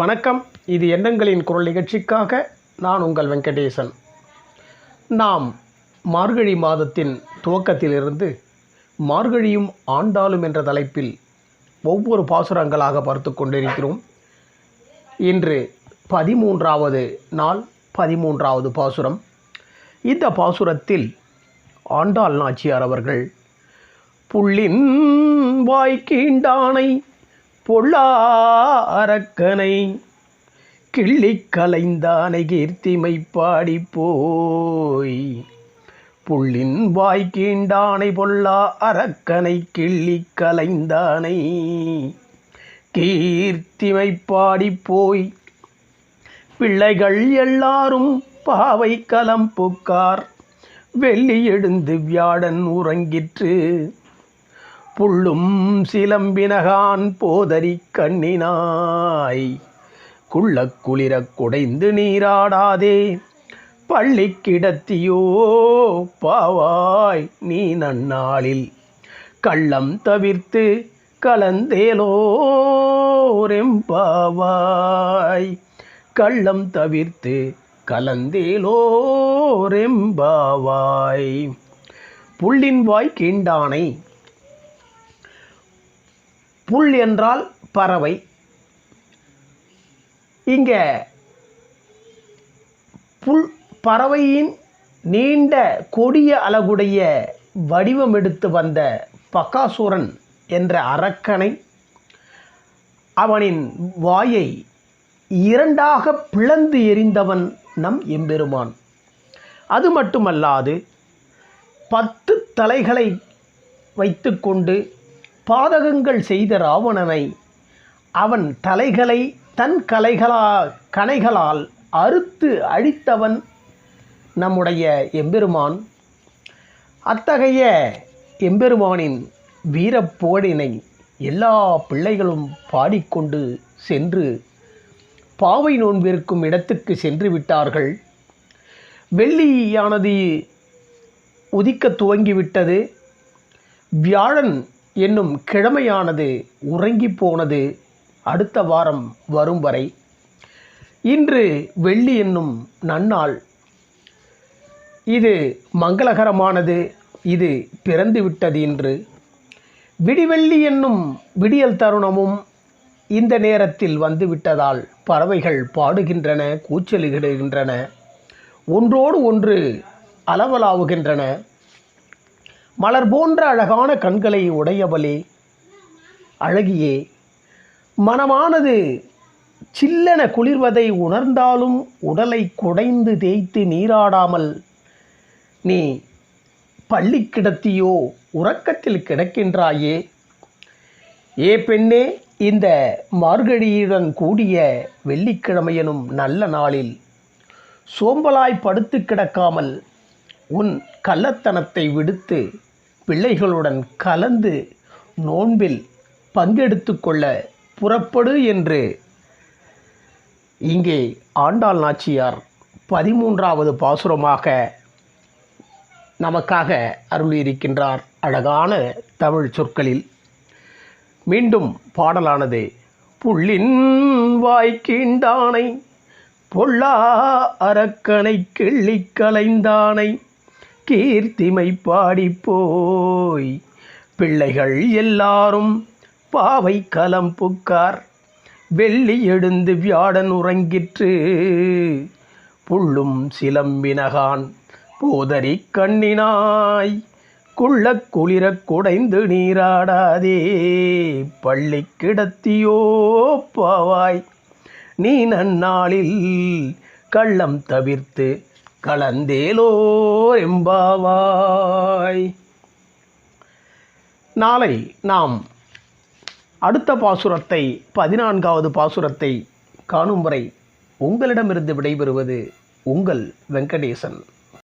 வணக்கம். இது எண்ணங்களின் குரல் நிகழ்ச்சிக்காக நான் உங்கள் வெங்கடேசன். நாம் மார்கழி மாதத்தின் துவக்கத்திலிருந்து மார்கழியும் ஆண்டாளும் என்ற தலைப்பில் ஒவ்வொரு பாசுரங்களாக பார்த்து கொண்டிருக்கிறோம். இன்று பதிமூன்றாவது நாள் பதிமூன்றாவது பாசுரம். இந்த பாசுரத்தில் ஆண்டாள் நாச்சியார் அவர்கள் புள்ளின் வாய்க்கீண்டானை பொல்லா அரக்கனை கலைந்தானை கீர்த்திமை பாடி போய் புள்ளின் வாய்க்கீண்டானை பொல்லா அரக்கனை கிள்ளி கலைந்தானை கீர்த்திமை பாடி போய் பிள்ளைகள் எல்லாரும் பாவை கலம் புக்கார். வெள்ளி எழுந்து வியாழன் உறங்கிற்று. புள்ளும் சிலம்பினகான் போதரி கண்ணினாய். குள்ள குளிரக் குடைந்து நீராடாதே. பள்ளி கிடத்தியோ பாவாய் நீ நன்னாளில். கள்ளம் தவிர்த்து கலந்தேலோரெம்பாவாய் கள்ளம் தவிர்த்து கலந்தேலோரெம்பாவாய் புள்ளின் வாய் கீண்டானை புல் என்றால் பறவை. இங்கே புல் பறவையின் நீண்ட கொடிய அழகுடைய வடிவம் எடுத்து வந்த பக்காசூரன் என்ற அரக்கனை அவனின் வாயை இரண்டாக பிளந்து எறிந்தவன் நம் எம்பெருமான். அது மட்டுமல்லாது பத்து தலைகளை வைத்துக்கொண்டு பாதகங்கள் செய்த ராவணனை அவன் தலைகளை தன் கலைகளா கணைகளால் அறுத்து அழித்தவன் நம்முடைய எம்பெருமான். அத்தகைய எம்பெருமானின் வீரப்போடினை எல்லா பிள்ளைகளும் பாடிக்கொண்டு சென்று பாவை நோன்பிருக்கும் இடத்துக்கு சென்று விட்டார்கள். வெள்ளியானது உதிக்க துவங்கிவிட்டது. வியாழன் என்னும் கிழமையானது உறங்கி போனது அடுத்த வாரம் வரும் வரை. இன்று வெள்ளி என்னும் நன்னாள். இது மங்களகரமானது இது பிறந்து விட்டது இன்று. விடிவெள்ளி என்னும் விடியல் தருணமும் இந்த நேரத்தில் வந்து விட்டதால் பறவைகள் பாடுகின்றன கூச்சலிடுகின்றன. ஒன்றோடு ஒன்று அளவலாவுகின்றன மலர் போன்ற அழகான கண்களை உடையவளே. அழகியே மனமானது சில்லென குளிர்வதை உணர்ந்தாலும் உடலை குடைந்து தேய்த்து நீராடாமல் நீ பள்ளி கிடத்தியோ உறக்கத்தில் கிடக்கின்றாயே. ஏ பெண்ணே இந்த மார்கழியுடன் கூடிய வெள்ளிக்கிழமையனும் நல்ல நாளில் சோம்பலாய் படுத்து கிடக்காமல் உன் கள்ளத்தனத்தை விடுத்து பிள்ளைகளுடன் கலந்து நோன்பில் பங்கெடுத்து கொள்ள புறப்படு என்று. இங்கே ஆண்டாள் நாச்சியார் பதிமூன்றாவது பாசுரமாக நமக்காக அருளியிருக்கின்றார் அழகான தமிழ் சொற்களில். மீண்டும் பாடலானது புள்ளின் வாய்க்கீண்டானை பொல்லா அரக்கனை கிள்ளி கலைந்தானை கீர்த்திமை பாடி போய் பிள்ளைகள் எல்லாரும் பாவை கலம் புக்கார். வெள்ளி எழுந்து வியாடன் உறங்கிற்று. புள்ளும் சிலம்பினகான் போதரி கண்ணினாய். குள்ளக் குளிரக் குடைந்து நீராடாதே. பள்ளி கிடத்தியோ பாவாய். நீ நன்னாளில் கள்ளம் தவிர்த்து கலந்தேலோ எம்பாவாய் நாளை நாம் அடுத்த பாசுரத்தை பதினான்காவது பாசுரத்தை காணும் வரை உங்களிடமிருந்து விடைபெறுவது உங்கள் வெங்கடேசன்.